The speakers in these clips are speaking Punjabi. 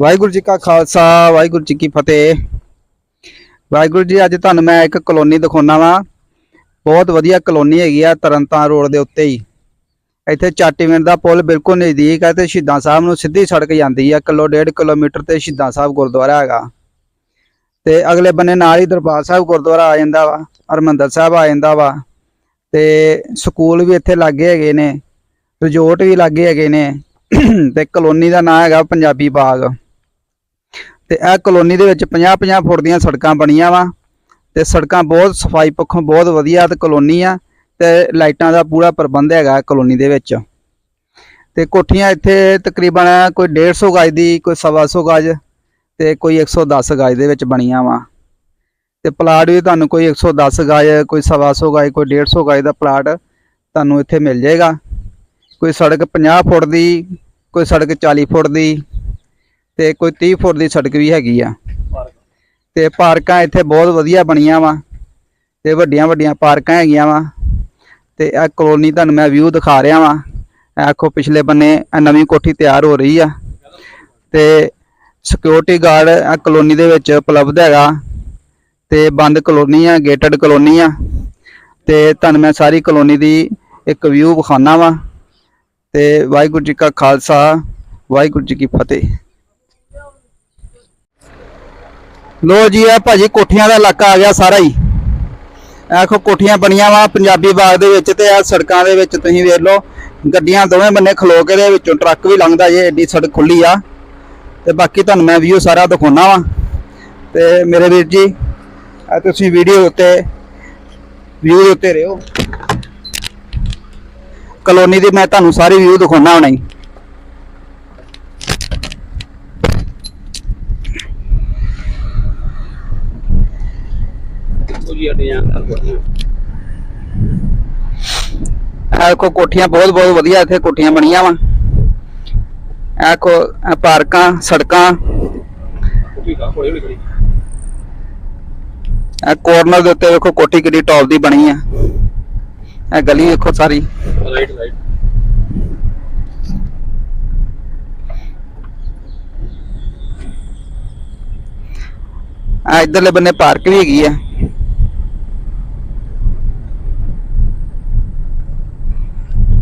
ਵਾਹਿਗੁਰੂ ਜੀ ਕਾ ਖਾਲਸਾ, ਵਾਹਿਗੁਰੂ ਜੀ ਕੀ ਫਤਿਹ। ਵਾਹਿਗੁਰੂ ਜੀ, ਅੱਜ ਤੁਹਾਨੂੰ ਮੈਂ ਇੱਕ ਕਲੋਨੀ ਦਿਖਾਉਣਾ ਵਾਂ। ਬਹੁਤ ਵਧੀਆ ਕਲੋਨੀ ਹੈਗੀ ਆ ਤਰਨਤਾਰਨ ਰੋਡ ਦੇ ਉੱਤੇ ਹੀ। ਇੱਥੇ ਚਾਟੀਵਿੰਡ ਦਾ ਪੁਲ ਬਿਲਕੁਲ ਨਜ਼ਦੀਕ ਹੈ ਤੇ ਸ਼ਹੀਦਾਂ ਸਾਹਿਬ ਨੂੰ ਸਿੱਧੀ ਸੜਕ ਜਾਂਦੀ ਆ, ਕਿਲੋ ਡੇਢ ਕਿਲੋਮੀਟਰ ਤੇ ਸ਼ਹੀਦਾਂ ਸਾਹਿਬ ਗੁਰਦੁਆਰਾ ਹੈਗਾ। ਤੇ ਅਗਲੇ ਬੰਨੇ ਨਾਲ ਹੀ ਦਰਬਾਰ ਸਾਹਿਬ ਗੁਰਦੁਆਰਾ ਆ ਜਾਂਦਾ ਵਾ, ਹਰਮੰਦਰ ਸਾਹਿਬ ਆ ਜਾਂਦਾ ਵਾ। ਤੇ ਸਕੂਲ ਵੀ ਇੱਥੇ ਲੱਗੇ ਹੈਗੇ ਨੇ, ਰਿਜ਼ੋਰਟ ਵੀ ਲੱਗੇ ਹੈਗੇ ਨੇ। ਤੇ ਕਲੋਨੀ ਦਾ ਨਾਮ ਹੈਗਾ ਪੰਜਾਬੀ ਬਾਗ। ਤੇ ਇਹ ਕਲੋਨੀ ਦੇ ਵਿੱਚ 50-50 ਫੁੱਟ ਦੀਆਂ ਸੜਕਾਂ ਬਣੀਆਂ ਵਾ ਤੇ ਸੜਕਾਂ ਬਹੁਤ ਸਫ਼ਾਈ ਪੱਖੋਂ ਬਹੁਤ ਵਧੀਆ ਤੇ ਕਲੋਨੀ ਆ ਤੇ ਲਾਈਟਾਂ ਦਾ ਪੂਰਾ ਪ੍ਰਬੰਧ ਹੈਗਾ ਕਲੋਨੀ ਦੇ ਵਿੱਚ। ਤੇ ਕੋਠੀਆਂ ਇੱਥੇ ਤਕਰੀਬਨ ਕੋਈ 150 ਗਜ ਦੀ, ਕੋਈ 125 ਗਜ ਤੇ ਕੋਈ 110 ਗਜ ਦੇ ਵਿੱਚ ਬਣੀਆਂ ਵਾ। ਤੇ ਪਲਾਟ ਵੀ ਤੁਹਾਨੂੰ ਕੋਈ 110 ਗਜ, ਕੋਈ 125 ਗਜ, ਕੋਈ 150 ਗਜ ਦਾ ਪਲਾਟ ਤੁਹਾਨੂੰ ਇੱਥੇ ਮਿਲ ਜਾਏਗਾ। ਕੋਈ ਸੜਕ 50 ਫੁੱਟ ਦੀ ਕੋਈ ਸੜਕ 40 ਫੁੱਟ ਦੀ ਤੇ ਕੋਈ 30 ਫੁੱਟ ਦੀ ਸੜਕ ਵੀ ਹੈਗੀ ਆ। ਤੇ ਪਾਰਕਾਂ ਇੱਥੇ ਬਹੁਤ ਵਧੀਆ ਬਣੀਆਂ ਵਾ ਤੇ ਵੱਡੀਆਂ ਵੱਡੀਆਂ ਪਾਰਕਾਂ ਹੈਗੀਆਂ ਵਾ ਤੇ ਇਹ ਕਲੋਨੀ ਤੁਹਾਨੂੰ ਮੈਂ ਵਿਊ ਦਿਖਾ ਰਿਹਾ ਵਾਂ। ਇਹ ਆਖੋ ਪਿਛਲੇ ਬੰਨੇ ਇਹ ਨਵੀਂ ਕੋਠੀ ਤਿਆਰ ਹੋ ਰਹੀ ਆ ਤੇ ਸਿਕਿਉਰਿਟੀ ਗਾਰਡ ਇਹ ਕਲੋਨੀ ਦੇ ਵਿੱਚ ਉਪਲਬਧ ਹੈਗਾ ਤੇ ਬੰਦ ਕਲੋਨੀ ਆ ਗੇਟਡ ਕਲੋਨੀ ਆ ਤੇ ਤੁਹਾਨੂੰ ਮੈਂ ਸਾਰੀ ਕਲੋਨੀ ਦੀ ਇੱਕ ਵਿਊ ਵਿਖਾਣਾ ਵਾ। ਤੇ ਵਾਹਿਗੁਰੂ ਜੀ ਕਾ ਖਾਲਸਾ, ਵਾਹਿਗੁਰੂ ਜੀ ਕੀ ਫਤਿਹ। ਲੋ ਜੀ ਆ ਭਾਜੀ ਕੋਠੀਆਂ ਦਾ ਇਲਾਕਾ ਆ ਗਿਆ ਸਾਰਾ ਹੀ। ਆਖੋ ਕੋਠੀਆਂ ਬਣੀਆਂ ਵਾ ਪੰਜਾਬੀ ਬਾਗ ਦੇ ਵਿੱਚ ਤੇ ਆ ਸੜਕਾਂ ਦੇ ਵਿੱਚ ਤੁਸੀਂ ਵੇਖ ਲਓ, ਗੱਡੀਆਂ ਦੋਵੇਂ ਬੰਨੇ ਖਲੋ ਕੇ ਦੇ ਵਿੱਚੋਂ ਟਰੱਕ ਵੀ ਲੰਘਦਾ ਜੇ ਐਡੀ ਸੜਕ ਖੁੱਲੀ ਆ। ਤੇ ਬਾਕੀ ਤੁਹਾਨੂੰ ਮੈਂ ਵੀਊ ਸਾਰਾ ਦਿਖਾਉਣਾ ਵਾ। ਤੇ ਮੇਰੇ ਵੀਰ ਜੀ ਆ ਤੁਸੀਂ ਵੀਡੀਓ ਉੱਤੇ ਵੀਊ ਉੱਤੇ ਰਹੋ। ਕਲੋਨੀ ਦੀ ਮੈਂ ਤੁਹਾਨੂੰ ਸਾਰੀ ਵਿਊ ਦਿਖਾਉਣਾ ਹੁਣੇ ਆਹ ਕੋ ਕੋਠੀਆਂ ਬਹੁਤ ਬਹੁਤ ਵਧੀਆ ਇੱਥੇ ਕੋਠੀਆਂ ਬਣੀਆਂ ਵਾ। ਆਹ ਕੋ ਪਾਰਕਾਂ ਸੜਕਾਂ। ਆਹ ਕੋਰਨਰ ਦੇ ਉੱਤੇ ਵੇਖੋ ਕੋਠੀ ਕਿੱਡੀ ਟੌਪ ਦੀ ਬਣੀ ਆ। ਇਹ ਗਲੀ ਵੇਖੋ ਸਾਰੀ। ਰਾਈਟ ਰਾਈਟ ਆ ਇਧਰਲੇ ਬੰਨੇ ਪਾਰਕ ਵੀ ਹੈਗੀ ਆ।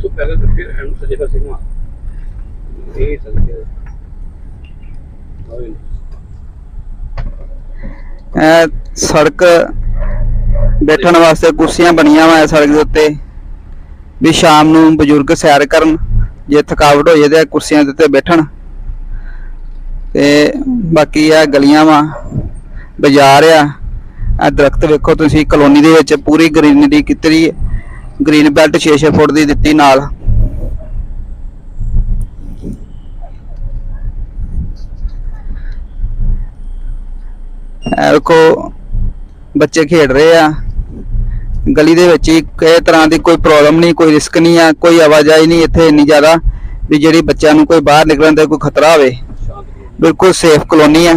ਤੋਂ ਪਹਿਲਾਂ ਤਾਂ ਫਿਰ ਐਮ ਸਜੇਗਾ ਸਿਗਮਾ ਇਹ ਸੰਕੇ ਸੜਕ ਬੈਠਣ ਵਾਸਤੇ ਕੁਰਸੀਆਂ ਬਣੀਆਂ ਵਾ ਸੜਕ ਦੇ ਉੱਤੇ। ਵੀ ਸ਼ਾਮ ਨੂੰ ਬਜ਼ੁਰਗ ਸੈਰ ਕਰਨ, ਜੇ ਥਕਾਵਟ ਹੋ ਜਾਏ ਤੇ ਕੁਰਸੀਆਂ ਦੇ ਉੱਤੇ ਬੈਠਣ। ਤੇ ਬਾਕੀ ਆ ਗਲੀਆਂ ਵਾ, ਬਾਜ਼ਾਰ ਆ। ਆ ਦਰਖਤ ਵੇਖੋ ਤੁਸੀਂ, ਕਲੋਨੀ ਦੇ ਵਿੱਚ ਪੂਰੀ ਗ੍ਰੀਨਰੀ ਕੀਤੀ ਗ੍ਰੀਨ ਬੈਲਟ 6-6 ਫੁੱਟ ਦੀ ਦਿੱਤੀ ਨਾਲ। ਇਹ ਵੇਖੋ, ਬੱਚੇ ਖੇਡ ਰਹੇ ਆ। ਗਲੀ ਦੇ ਵਿੱਚ ਹੀ ਕਿਸੇ ਤਰ੍ਹਾਂ ਦੀ ਕੋਈ ਪ੍ਰੋਬਲਮ ਨਹੀਂ, ਕੋਈ ਰਿਸਕ ਨਹੀਂ ਆ, ਕੋਈ ਆਵਾਜਾਈ ਨਹੀਂ ਇੱਥੇ ਇੰਨੀ ਜ਼ਿਆਦਾ ਵੀ ਜਿਹੜੀ ਬੱਚਿਆਂ ਨੂੰ ਕੋਈ ਬਾਹਰ ਨਿਕਲਣ ਦਾ ਕੋਈ ਖਤਰਾ ਹੋਵੇ। ਬਿਲਕੁਲ ਸੇਫ ਕਲੋਨੀ ਆ।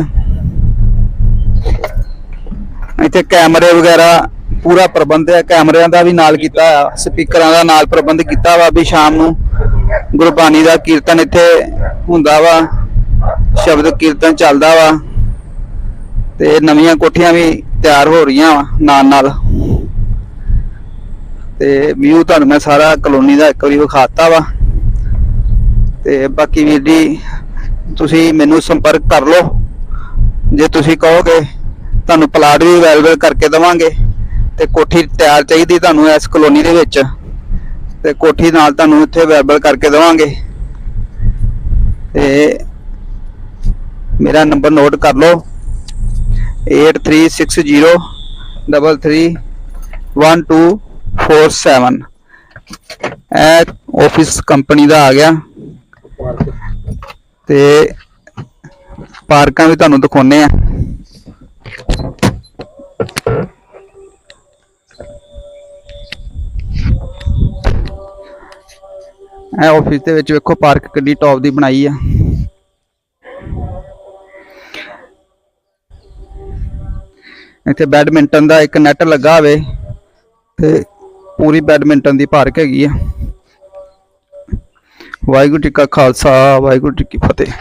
ਇੱਥੇ ਕੈਮਰੇ ਵਗੈਰਾ ਪੂਰਾ ਪ੍ਰਬੰਧ ਹੈ ਕੈਮਰਿਆਂ ਦਾ ਵੀ ਨਾਲ ਕੀਤਾ ਆ ਸਪੀਕਰਾਂ ਦਾ ਨਾਲ ਪ੍ਰਬੰਧ ਕੀਤਾ ਵਾ ਵੀ ਸ਼ਾਮ ਨੂੰ ਗੁਰਬਾਣੀ ਦਾ ਕੀਰਤਨ ਇੱਥੇ ਹੁੰਦਾ ਵਾ, ਸ਼ਬਦ ਕੀਰਤਨ ਚੱਲਦਾ ਵਾ ਤੇ ਨਵੀਆਂ ਕੋਠੀਆਂ ਵੀ ਤਿਆਰ ਹੋ ਰਹੀਆਂ ਵਾ ਨਾਲ ਨਾਲ ਤੇ ਵਿਊ ਤੁਹਾਨੂੰ ਮੈਂ ਸਾਰਾ ਕਲੋਨੀ ਦਾ ਇੱਕ ਵਾਰੀ ਵਿਖਾਤਾ ਵਾ। ਤੇ ਬਾਕੀ ਵੀਰ ਜੀ, ਤੁਸੀਂ ਮੈਨੂੰ ਸੰਪਰਕ ਕਰ ਲਓ। ਜੇ ਤੁਸੀਂ ਕਹੋਗੇ, ਤੁਹਾਨੂੰ ਪਲਾਟ ਵੀ ਅਵੇਲੇਬਲ ਕਰਕੇ ਦਵਾਂਗੇ। ਤੇ ਕੋਠੀ ਤਿਆਰ ਚਾਹੀਦੀ ਤੁਹਾਨੂੰ ਇਸ ਕਲੋਨੀ ਦੇ ਵਿੱਚ। ਤੇ ਕੋਠੀ ਨਾਲ ਤੁਹਾਨੂੰ ਇੱਥੇ ਅਵੇਲੇਬਲ ਕਰਕੇ ਦਵਾਂਗੇ। ਤੇ ਮੇਰਾ ਨੰਬਰ ਨੋਟ ਕਰ ਲਓ। 8360 1247 ਇਹ ਆਫਿਸ ਕੰਪਨੀ ਦਾ ਆ ਗਿਆ। ਤੇ ਪਾਰਕਾਂ ਵੀ ਤੁਹਾਨੂੰ ਦਿਖਾਉਨੇ ਆ। ਇਹ ਆਫਿਸ ਦੇ ਵਿੱਚ ਵੇਖੋ ਪਾਰਕ ਕਿੰਨੀ ਟੌਪ ਦੀ ਬਣਾਈ ਆ। ਇੱਥੇ ਬੈਡਮਿੰਟਨ ਦਾ ਇੱਕ ਨੈਟ ਲੱਗਾ ਹੋਵੇ ਤੇ ਪੂਰੀ ਬੈਡਮਿੰਟਨ ਦੀ ਪਾਰਕ ਹੈਗੀ ਆ। ਵਾਹਿਗੁਰੂ ਜੀ ਕਾ ਖਾਲਸਾ ਵਾਹਿਗੁਰੂ ਜੀ ਕੀ ਫਤਿਹ।